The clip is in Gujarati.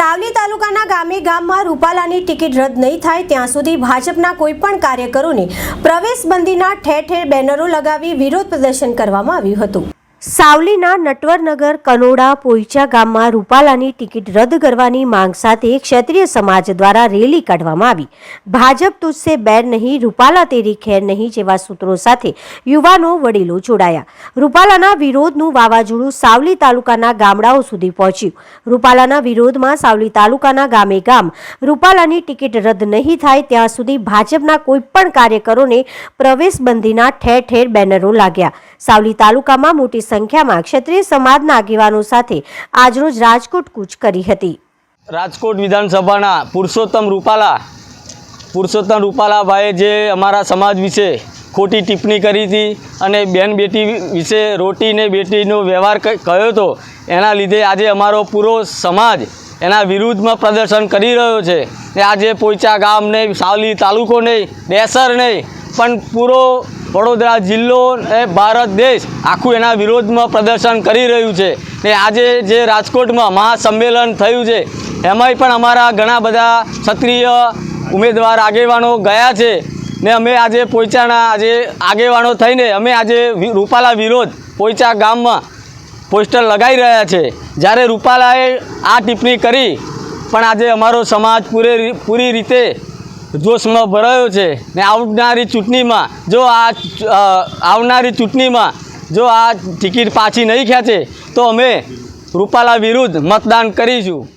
સાવલી તાલુકાના ગામે ગામમાં રૂપાલાની ટિકિટ રદ નહીં થાય ત્યાં સુધી ભાજપના કોઈપણ કાર્યકરોને પ્રવેશબંધીના ઠેર ઠેર બેનરો લગાવી વિરોધ પ્રદર્શન કરવામાં આવ્યું હતું. સાવલીના નટવરનગર કનોડા પોઈચા ગામમાં રૂપાલાની ટિકિટ રદ કરવાની માંગ સાથે ક્ષત્રિય સમાજ દ્વારા રેલી કાઢવામાં આવી. ભાજપ તુજસે બેર નહીં, રૂપાલા તેરી ખેર નહીં જેવા સૂત્રો સાથે યુવાનો વડીલો જોડાયા. રૂપાલાના વિરોધનું વાવાઝોડું સાવલી તાલુકાના ગામડાઓ સુધી પહોંચ્યું. રૂપાલાના વિરોધમાં સાવલી તાલુકાના ગામે ગામ રૂપાલાની ટિકિટ રદ નહીં થાય ત્યાં સુધી ભાજપના કોઈપણ કાર્યકરોને પ્રવેશબંધીના ઠેર ઠેર બેનરો લાગ્યા. સાવલી તાલુકામાં મોટી સંખ્યામાં ક્ષત્રિય સમાજના આગેવાનો સાથે આજરોજ રાજકોટ કૂચ કરી હતી. રાજકોટ વિધાનસભાના પુરુષોત્તમ રૂપાલા, પુરુષોત્તમ રૂપાલાભાઈએ જે અમારા સમાજ વિશે ખોટી ટિપ્પણી કરી હતી અને બેન બેટી વિશે રોટી ને બેટીનો વ્યવહાર કયો હતો એના લીધે આજે અમારો પૂરો સમાજ એના વિરુદ્ધમાં પ્રદર્શન કરી રહ્યો છે. ને આજે પોઈચા ગામ નહીં, સાવલી તાલુકો નહીં ડેસર નહીં, પણ પૂરો વડોદરા જિલ્લો અને ભારત દેશ આખું એના વિરોધમાં પ્રદર્શન કરી રહ્યું છે. ને આજે જે રાજકોટમાં મહાસંમેલન થયું છે, એમાંય પણ અમારા ઘણા બધા ક્ષત્રિય ઉમેદવાર આગેવાનો ગયા છે. ને અમે આજે પોઈચાના આજે આગેવાનો થઈને અમે આજે રૂપાલા વિરોધ પોઈચા ગામમાં પોસ્ટર લગાવી રહ્યા છે. જ્યારે રૂપાલાએ આ ટિપ્પણી કરી, પણ આજે અમારો સમાજ પૂરે પૂરી રીતે જોશમાં ભરાયો છે. ને આવનારી ચૂંટણીમાં, જો આ આવનારી ચૂંટણીમાં, જો આ ટિકિટ પાછી નહીં ખેંચે, તો અમે રૂપાલા વિરુદ્ધ મતદાન કરીશું.